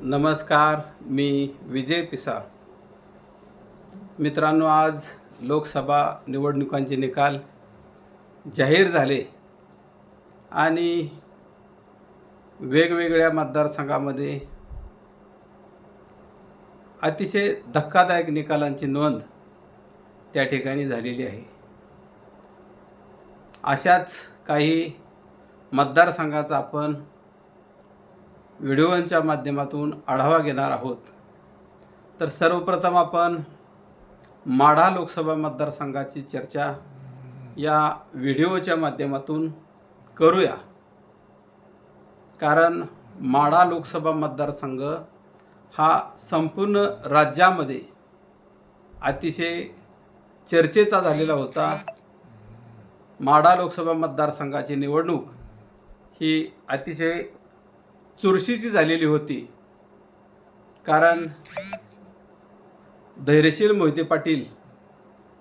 नमस्कार मी विजय पिसाळ. मित्रांनो आज लोकसभा निवडणुकांचे निकाल जाहीर झाले आणि वेगवेगळ्या मतदारसंघामध्ये अतिशय धक्कादायक निकालांची नोंद त्या ठिकाणी झालेली आहे. अशाच काही मतदारसंघाचा आपण व्हिडिओच्या माध्यमातून आढावा घेणार आहोत. तर सर्वप्रथम आपण माढा लोकसभा मतदारसंघाची चर्चा या व्हिडिओच्या माध्यमातून करूया. कारण माढा लोकसभा मतदारसंघ हा संपूर्ण राज्यामध्ये अतिशय चर्चेचा झालेला होता. माढा लोकसभा मतदारसंघाची निवडणूक ही अतिशय चुरशीची झालेली होती. कारण धैर्यशील मोहिते पाटील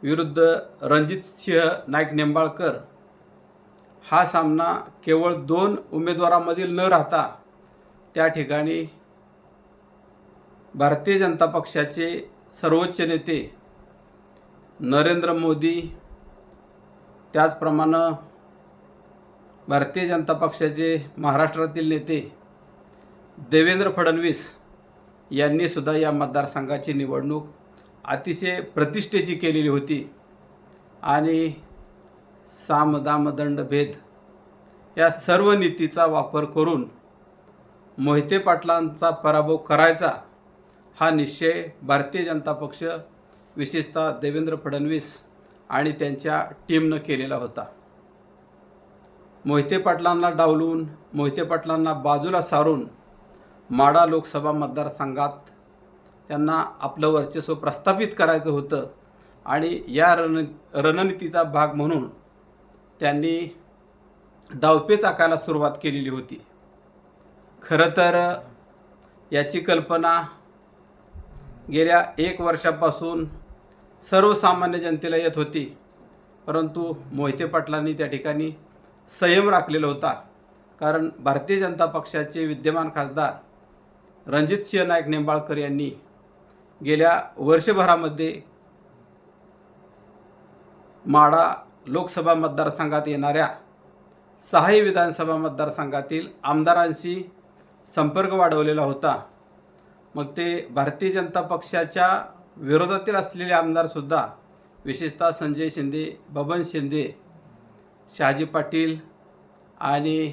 विरुद्ध रणजित सिंह नाईक निंबाळकर हा सामना केवळ दोन उमेदवारांमधील न राहता त्या ठिकाणी भारतीय जनता पक्षाचे सर्वोच्च नेते नरेंद्र मोदी त्याचप्रमाणे भारतीय जनता पक्षाचे महाराष्ट्रातील नेते देवेंद्र फडणवीस यांनी सुद्धा या मतदारसंघाची निवडणूक अतिशय प्रतिष्ठेची केलेली होती. आणि साम दाम दंड भेद या सर्व नीतीचा वापर करून मोहिते पाटलांचा पराभव करायचा हा निश्चय भारतीय जनता पक्ष विशेषतः देवेंद्र फडणवीस आणि त्यांच्या टीमनं केलेला होता. मोहिते पाटलांना डावलून मोहिते पाटलांना बाजूला सारून माडा लोकसभा मतदारसंघात त्यांना आपलं वर्चस्व प्रस्थापित करायचं होतं आणि या रण रणनीतीचा भाग म्हणून त्यांनी डावपेच आकायला सुरुवात केलेली होती. खरं तर याची कल्पना गेल्या एक वर्षापासून सर्वसामान्य जनतेला येत होती परंतु मोहिते पाटलांनी त्या ठिकाणी संयम राखलेला होता. कारण भारतीय जनता पक्षाचे विद्यमान खासदार रणजित सिंह नाईक निंबाळकर यांनी गेल्या वर्षभरामध्ये माडा लोकसभा मतदारसंघात येणाऱ्या सहाही विधानसभा मतदारसंघातील आमदारांशी संपर्क वाढवलेला होता. मग ते भारतीय जनता पक्षाच्या विरोधातील असलेले आमदारसुद्धा विशेषतः संजय शिंदे बबन शिंदे शहाजी पाटील आणि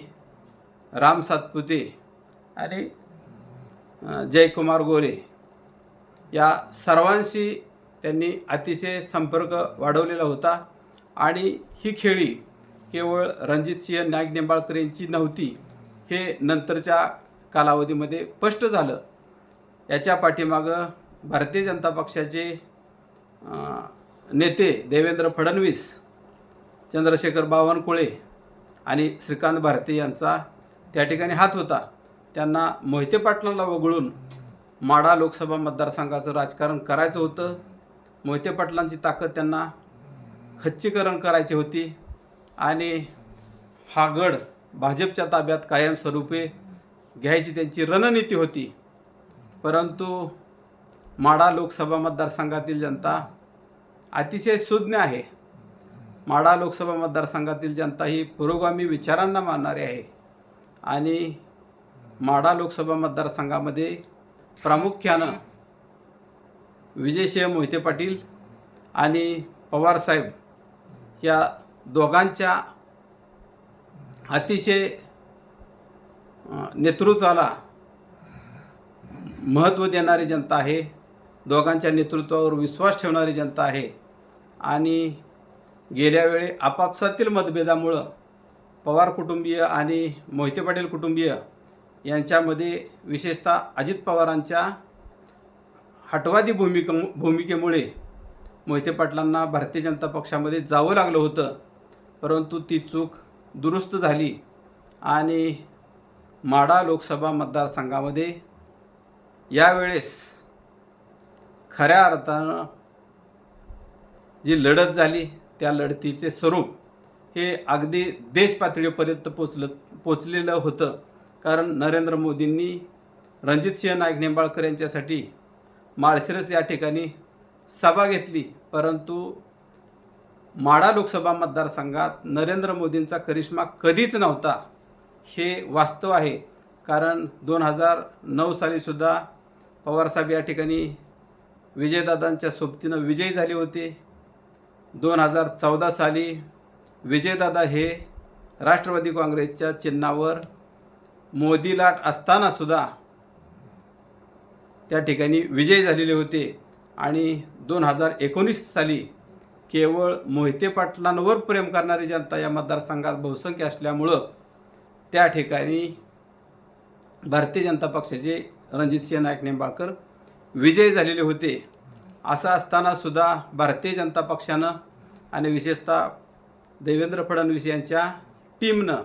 राम सातपुते आणि जयकुमार गोरे या सर्वांशी त्यांनी अतिशय संपर्क वाढवलेला होता आणि ही खेळी केवळ रणजित सिंह नायक निंबाळकर यांची नव्हती हे नंतरच्या कालावधीमध्ये स्पष्ट झालं. याच्या पाठीमागं भारतीय जनता पक्षाचे नेते देवेंद्र फडणवीस चंद्रशेखर बावनकुळे आणि श्रीकांत भारती यांचा त्या ठिकाणी हात होता. त्यांना मोहिते पाटलांना वगळून माढा लोकसभा मतदारसंघाचं राजकारण करायचं होतं. मोहिते पाटलांची ताकद त्यांना खच्चीकरण करायची होती. आणि हा गड भाजपच्या ताब्यात कायमस्वरूपी घ्यायची त्यांची रणनीती होती. परंतु माढा लोकसभा मतदारसंघातील जनता अतिशय सुज्ञ आहे. माढा लोकसभा मतदारसंघातील जनता ही पुरोगामी विचारांना मानणारी आहे. आणि माढा लोकसभा मतदारसंघामध्ये प्रामुख्यानं विजयसिंह मोहिते पाटील आणि पवारसाहेब या दोघांच्या अतिशय नेतृत्वाला महत्त्व देणारी जनता आहे. दोघांच्या नेतृत्वावर विश्वास ठेवणारी जनता आहे. आणि गेल्या वेळी आपापसातील मतभेदामुळं पवार कुटुंबीय आणि मोहिते पाटील कुटुंबीय यांच्यामध्ये विशेषतः अजित पवारांच्या हटवादी भूमिका भूमिकेमुळे मोहिते पाटलांना भारतीय जनता पक्षामध्ये जावं लागलं होतं. परंतु ती चूक दुरुस्त झाली आणि माडा लोकसभा मतदारसंघामध्ये यावेळेस खऱ्या अर्थानं जी लढत झाली त्या लढतीचे स्वरूप हे अगदी देशपातळीपर्यंत पोचलं पोचलेलं होतं. कारण नरेंद्र मोदींनी रणजित सिंह नाईक निंबाळकर यांच्यासाठी माळशिरस या ठिकाणी सभा घेतली. परंतु माढा लोकसभा मतदारसंघात नरेंद्र मोदींचा करिश्मा कधीच नव्हता. हे वास्तव आहे. कारण दोन हजार नऊ सालीसुद्धा पवारसाहेब या ठिकाणी विजयदादांच्या सोबतीनं विजयी झाले होते. दोन हजार चौदा साली विजयदादा हे राष्ट्रवादी काँग्रेसच्या चिन्हावर मोदी लाट असतानासुद्धा त्या ठिकाणी विजयी झालेले होते. आणि दोन हजार एकोणीस साली केवळ मोहिते पाटलांवर प्रेम करणारी जनता या मतदारसंघात बहुसंख्य असल्यामुळं त्या ठिकाणी भारतीय जनता पक्षाचे रणजितसिंह नाईक निंबाळकर विजयी झालेले होते. असं असताना सुद्धा भारतीय जनता पक्षानं आणि विशेषतः देवेंद्र फडणवीस यांच्या टीमनं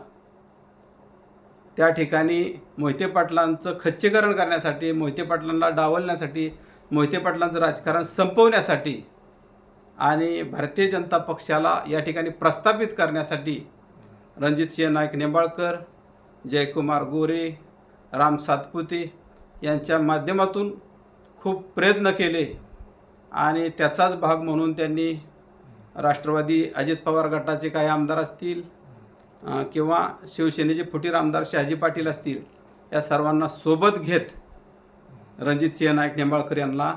त्या ठिकाणी मोहिते पाटलांचं खच्चीकरण करण्यासाठी मोहिते पाटलांना डावलण्यासाठी मोहिते पाटलांचं राजकारण संपवण्यासाठी आणि भारतीय जनता पक्षाला या ठिकाणी प्रस्थापित करण्यासाठी रणजित सिंह नाईक निंबाळकर जयकुमार गोरे राम सातपुते यांच्या माध्यमातून खूप प्रयत्न केले आणि त्याचाच भाग म्हणून त्यांनी राष्ट्रवादी अजित पवार गटाचे काही आमदार असतील किंवा शिवसेनेचे फुटीर आमदार शहाजी पाटील असतील या सर्वांना सोबत घेत रणजित सिंह नाईक निंबाळकर यांना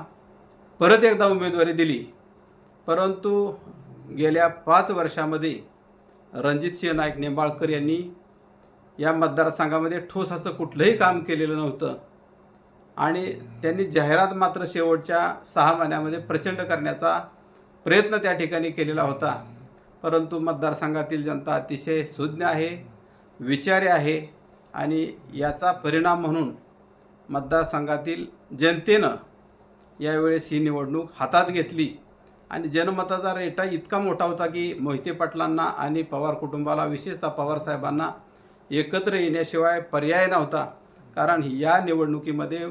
परत एकदा उमेदवारी दिली. परंतु गेल्या पाच वर्षामध्ये रणजित सिंह नाईक निंबाळकर यांनी या मतदारसंघामध्ये ठोस असं कुठलंही काम केलेलं नव्हतं आणि त्यांनी जाहिरात मात्र शेवटच्या सहा महिन्यामध्ये प्रचंड करण्याचा प्रयत्न त्या ठिकाणी केलेला होता. परंतु मतदारसंघातील जनता अतिशय सुज्ञ आहे विचारी आहे आणि याचा परिणाम म्हणून मतदारसंघातील जनतेनं यावेळेस ही निवडणूक हातात घेतली. आणि जनमताचा रेटा इतका मोठा होता की मोहिते पाटलांना आणि पवार कुटुंबाला विशेषतः पवारसाहेबांना एकत्र येण्याशिवाय पर्याय नव्हता. कारण या निवडणुकीमध्ये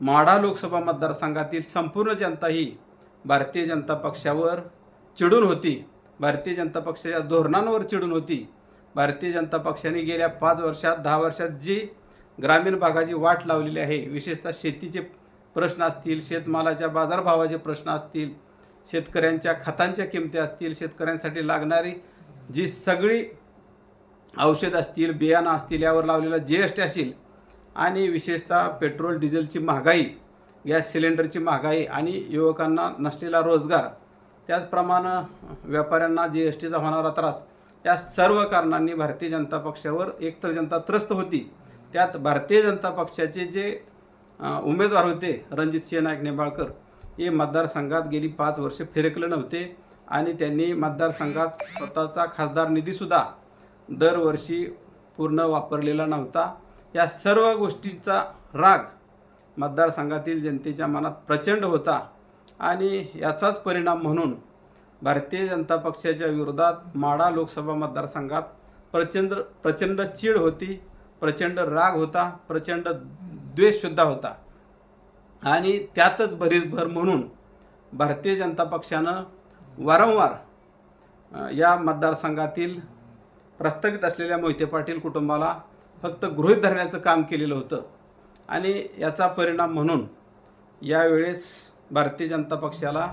माढा लोकसभा मतदारसंघातील संपूर्ण जनता ही भारतीय जनता पक्षावर चिडून होती. भारतीय जनता पक्षाच्या धोरणांवर चिडून होती. भारतीय जनता पक्षाने गेल्या पाच वर्षात दहा वर्षात जी ग्रामीण भागाची वाट लावलेली आहे विशेषतः शेतीचे प्रश्न असतील शेतमालाच्या बाजारभावाचे प्रश्न असतील शेतकऱ्यांच्या खतांच्या किमती असतील शेतकऱ्यांसाठी लागणारी जी सगळी औषध असतील बियाणं असतील यावर लावलेला जी एस टी असेल आणि विशेषतः पेट्रोल डिझेलची महागाई गॅस सिलेंडरची महागाई आणि युवकांना नसलेला रोजगार त्याचप्रमाणे व्यापाऱ्यांना जी एस टीचा होणारा त्रास या सर्व कारणांनी भारतीय जनता पक्षावर एकतर जनता त्रस्त होती त्यात भारतीय जनता पक्षाचे जे उमेदवार होते रणजितसिंह नाईक निंबाळकर हे मतदारसंघात गेली पाच वर्ष फिरकले नव्हते आणि त्यांनी मतदारसंघात स्वतःचा खासदार निधीसुद्धा दरवर्षी पूर्ण वापरलेला नव्हता. या सर्व गोष्टींचा राग मतदारसंघातील जनतेच्या मनात प्रचंड होता. आणि याचाच परिणाम म्हणून भारतीय जनता पक्षाच्या विरोधात माडा लोकसभा मतदारसंघात प्रचंड प्रचंड चीड होती प्रचंड राग होता प्रचंड द्वेषसुद्धा होता. आणि त्यातच भरीसभर म्हणून भारतीय जनता पक्षानं वारंवार या मतदारसंघातील प्रस्थगित असलेल्या मोहिते पाटील कुटुंबाला फक्त गृहीत धरण्याचं काम केलेलं होतं. आणि याचा परिणाम म्हणून यावेळेस भारतीय जनता पक्षाला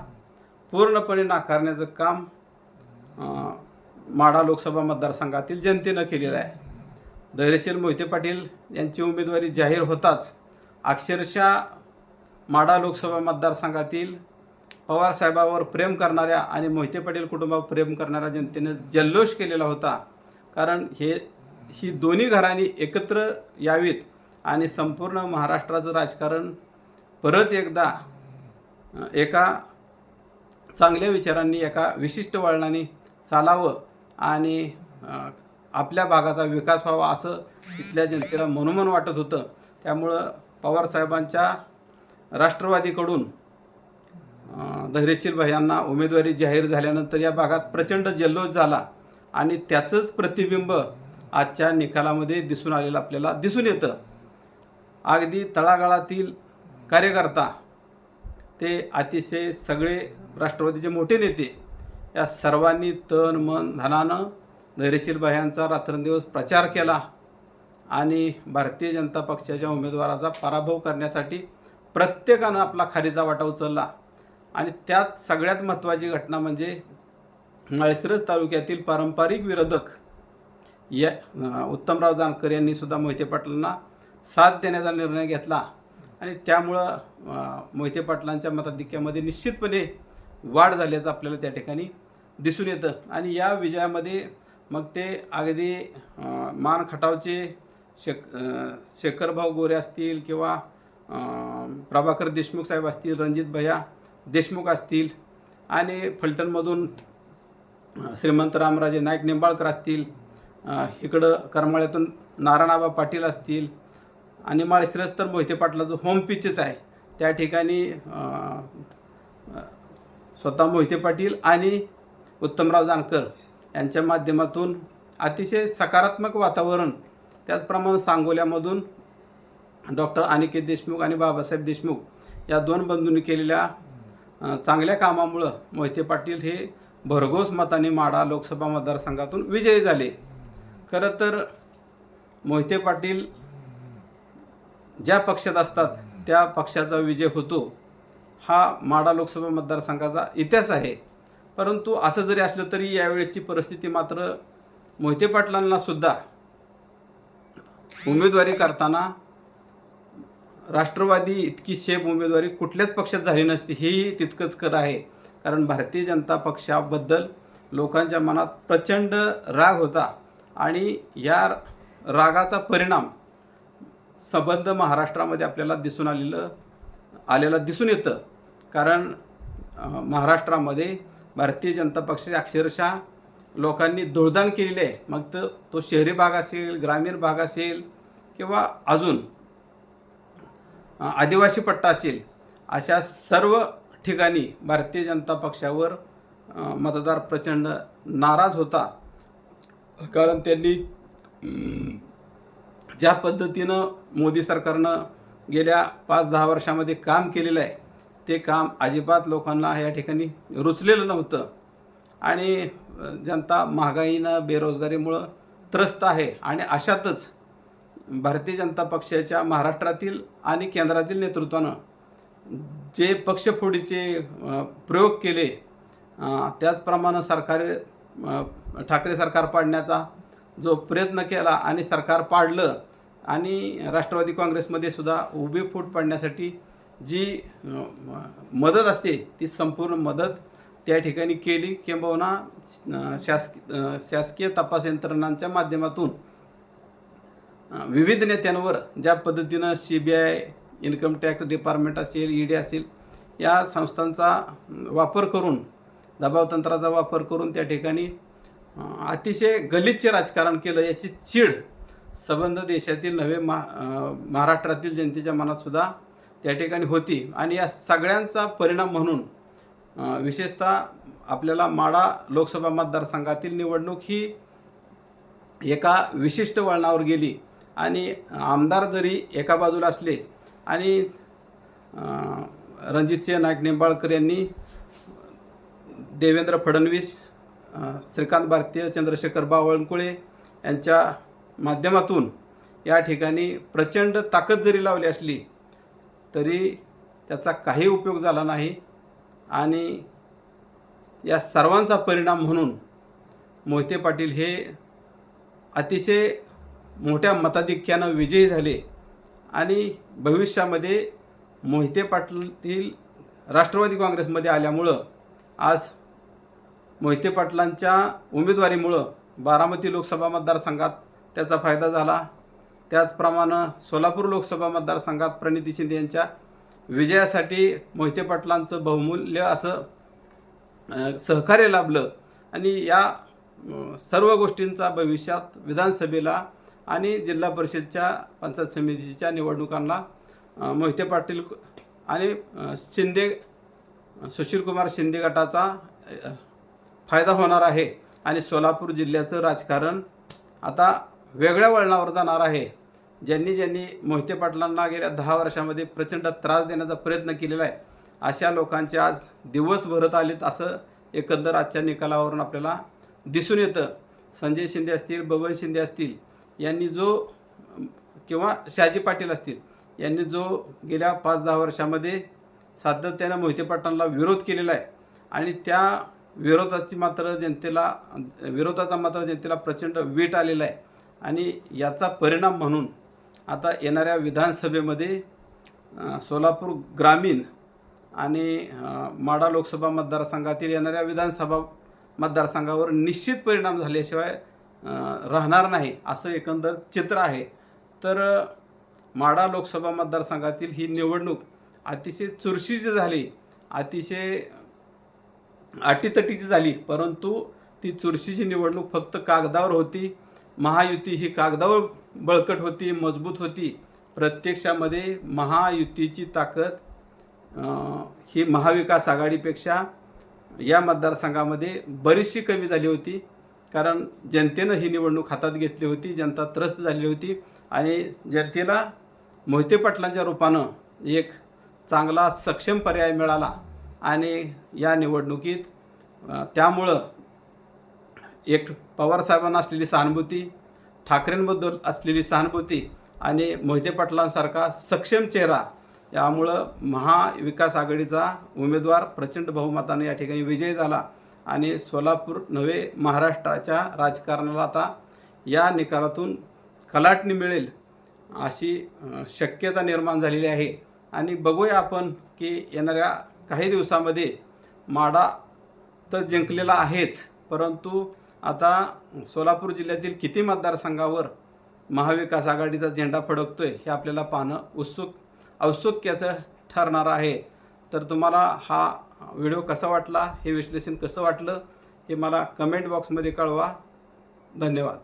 पूर्णपणे नाकारण्याचं काम माडा माढा लोकसभा मतदारसंघातील जनतेनं केलेलं आहे. धैर्यशील मोहिते पाटील यांची उमेदवारी जाहीर होताच अक्षरशः माढा लोकसभा मतदारसंघातील पवारसाहेबावर प्रेम करणाऱ्या आणि मोहिते पाटील कुटुंबावर प्रेम करणाऱ्या जनतेनं जल्लोष केलेला होता. कारण हे ही दोन्ही घराणी एकत्र यावीत आणि संपूर्ण महाराष्ट्राचं राजकारण परत एकदा एका चांगल्या विचारांनी एका विशिष्ट वळणाने चालावं आणि आपल्या भागाचा विकास व्हावा असं इथल्या जनतेला मनोमन वाटत होतं. त्यामुळं पवारसाहेबांच्या राष्ट्रवादीकडून धैर्यशील भयांना उमेदवारी जाहीर झाल्यानंतर या भागात प्रचंड जल्लोष झाला आणि त्याचंच प्रतिबिंब आजच्या निकालामध्ये दिसून आलेलं आपल्याला दिसून येतं. अगदी तळागाळातील कार्यकर्ता ते अतिशय सगळे राष्ट्रवादीचे मोठे नेते या सर्वांनी तन मन धनानं धैर्यशील भायांचा रात्रंदिवस प्रचार केला आणि भारतीय जनता पक्षाच्या उमेदवाराचा पराभव करण्यासाठी प्रत्येकानं आपला खारीचा वाटा उचलला. आणि त्यात सगळ्यात महत्त्वाची घटना म्हणजे माळशिरस तालुक्यातील पारंपरिक विरोधक या उत्तमराव जानकर यांनी सुद्धा मोहिते पाटलांना साथ देण्याचा निर्णय घेतला. आणि त्यामुळं मोहिते पाटलांच्या मताधिक्यामध्ये निश्चितपणे वाढ झाल्याचं आपल्याला त्या ठिकाणी दिसून येतं. आणि या विजयामध्ये मग ते अगदी मान खटावचे शेक शेखरभाऊ गोरे असतील किंवा प्रभाकर देशमुख साहेब असतील रणजित भैया देशमुख असतील आणि फलटणमधून श्रीमंत रामराजे नाईक निंबाळकर असतील इकडं करमाळ्यातून नारायणाबा पाटील असतील आणि माळशिरस तर मोहिते पाटला जो होम पिचच आहे त्या ठिकाणी स्वतः मोहिते पाटील आणि उत्तमराव जानकर यांच्या माध्यमातून अतिशय सकारात्मक वातावरण त्याचप्रमाणे सांगोल्यामधून डॉक्टर अनिकेत देशमुख आणि बाबासाहेब देशमुख या दोन बंधूंनी केलेल्या चांगल्या कामामुळं मोहिते पाटील हे भरघोस मताने माडा लोकसभा मतदारसंघातून विजयी झाले. खरं तर मोहिते पाटील ज्या पक्षात असतात त्या पक्षाचा विजय होतो. हा माडा लोकसभा मतदारसंघाचा इतिहास आहे. परंतु असं जरी असलं तरी यावेळेची परिस्थिती मात्र मोहिते पाटलांना सुद्धा उमेदवारी करताना राष्ट्रवादी इतकी शेप उमेदवारी कुठल्याच पक्षात झाली नसती हेही तितकंच खरं आहे. कारण भारतीय जनता पक्षाबद्दल लोकांच्या मनात प्रचंड राग होता आणि या रागाचा परिणाम संबंध महाराष्ट्रामध्ये आपल्याला दिसून आलेलं आलेला दिसून येतं. कारण महाराष्ट्रामध्ये भारतीय जनता पक्षाचे अक्षरशः लोकांनी धुळदाण केलेले आहे. मग तर तो शहरी भाग असेल ग्रामीण भाग असेल किंवा अजून आदिवासी पट्टा असेल अशा सर्व ठिकाणी भारतीय जनता पक्षावर मतदार प्रचंड नाराज होता. कारण त्यांनी ज्या पद्धतीनं मोदी सरकारनं गेल्या पाच दहा वर्षामध्ये काम केलेलं आहे ते काम अजिबात लोकांना या ठिकाणी रुचलेलं नव्हतं. आणि जनता महागाईनं बेरोजगारीमुळं त्रस्त आहे आणि अशातच भारतीय जनता पक्षाच्या महाराष्ट्रातील आणि केंद्रातील नेतृत्वानं जे पक्षफोडीचे प्रयोग केले त्याचप्रमाणे सरकार ठाकरे सरकार पाडण्याचा जो प्रयत्न केला आणि सरकार पाडलं आणि राष्ट्रवादी काँग्रेसमध्ये सुद्धा उभी फूट पाडण्यासाठी जी मदत असते ती संपूर्ण मदत त्या ठिकाणी केली. किंबहुना शासकी शासकीय तपास यंत्रणांच्या माध्यमातून विविध नेत्यांवर ज्या पद्धतीनं C B I income tax department असेल ई डी असेल या संस्थांचा वापर करून दबावतंत्राचा वापर करून त्या ठिकाणी अतिशय गलिच्छ राजकारण केलं याची चीड संबंध देशातील नव्हे मा महाराष्ट्रातील जनतेच्या मनातसुद्धा त्या ठिकाणी होती. आणि या सगळ्यांचा परिणाम म्हणून विशेषतः आपल्याला माडा लोकसभा मतदारसंघातील निवडणूक ही एका विशिष्ट वळणावर गेली. आणि आमदार जरी एका बाजूला असले आणि रणजितसिंह नाईक निंबाळकर यांनी देवेंद्र फडणवीस श्रीकांत भारतीय चंद्रशेखर बावळकुळे यांच्या माध्यमातून या ठिकाणी प्रचंड ताकद जरी लावली असली तरी त्याचा काही उपयोग झाला नाही. आणि या सर्वांचा परिणाम म्हणून मोहिते पाटील हे अतिशय मोठ्या मताधिक्यानं विजयी झाले. आणि भविष्यामध्ये मोहिते पाटील राष्ट्रवादी काँग्रेसमध्ये आल्यामुळं आज मोहिते पाटलांच्या उमेदवारीमुळं बारामती लोकसभा मतदारसंघात त्याचा फायदा झाला. त्याचप्रमाणे सोलापूर लोकसभा मतदारसंघात प्रणिती शिंदे यांच्या विजयासाठी मोहिते पाटलांचं बहुमूल्य असं सहकार्य लाभलं. आणि या सर्व गोष्टींचा भविष्यात विधानसभेला आणि जिल्हा परिषदच्या पंचायत समितीच्या निवडणुकांना मोहिते पाटील आणि शिंदे सुशीलकुमार शिंदे गटाचा फायदा होणार आहे. आणि सोलापूर जिल्ह्याचं राजकारण आता वेगळ्या वळणावर जाणार आहे. ज्यांनी ज्यांनी मोहिते पाटलांना गेल्या दहा वर्षामध्ये प्रचंड त्रास देण्याचा प्रयत्न केलेला आहे अशा लोकांचे आज दिवस भरत आलेत असं एकंदर आजच्या निकालावरून आपल्याला दिसून येतं. संजय शिंदे असतील बबन शिंदे असतील यांनी जो किंवा शहाजी पाटील असतील यांनी जो गेल्या पाच दहा वर्षामध्ये सातत्यानं मोहिते पाटलांना विरोध केलेला आहे आणि त्या विरोधाची मात्र जनतेला विरोधाचा मात्र जनतेला प्रचंड वीट आलेला आहे. आणि याचा परिणाम म्हणून आता येणाऱ्या विधानसभेमध्ये सोलापूर ग्रामीण आणि माडा लोकसभा मतदारसंघातील येणाऱ्या विधानसभा मतदारसंघावर निश्चित परिणाम झाल्याशिवाय राहणार नाही असं एकंदर चित्र आहे. तर माडा लोकसभा मतदारसंघातील ही निवडणूक अतिशय चुरशीची झाली अतिशय अटीतटीची झाली परंतु ती चुरशीची निवडणूक फक्त कागदावर होती. महायुती ही कागदावर बळकट होती मजबूत होती. प्रत्यक्षामध्ये महायुतीची ताकद ही महाविकास आघाडीपेक्षा या मतदारसंघामध्ये बरीचशी कमी झाली होती. कारण जनतेनं ही निवडणूक हातात घेतली होती जनता त्रस्त झालेली होती आणि जनतेला मोहिते पाटलांच्या रूपानं एक चांगला सक्षम पर्याय मिळाला आणि या निवडणुकीत त्यामुळं एक पवारसाहेबांना असलेली सहानुभूती ठाकरेंबद्दल असलेली सहानुभूती आणि मोहिते पाटलांसारखा सक्षम चेहरा यामुळं महाविकास आघाडीचा उमेदवार प्रचंड बहुमताने या ठिकाणी विजयी झाला आणि सोलापूर नव्हे महाराष्ट्राच्या राजकारणाला आता या निकालातून कलाटणी मिळेल अशी शक्यता निर्माण झालेली आहे. आणि बघूया आपण की येणाऱ्या काही दिवसामध्ये माडा तर जिंकलेला आहेच परंतु आता सोलापूर जिल्ह्यातील किती मतदारसंघावर महाविकास आघाडीचा झेंडा फडकतो आहे हे आपल्याला पाहणं उत्सुक औत्सुक्याचं ठरणार आहे. तर तुम्हाला हा व्हिडिओ कसा वाटला हे विश्लेषण कसं वाटलं हे मला कमेंट बॉक्समध्ये कळवा. धन्यवाद.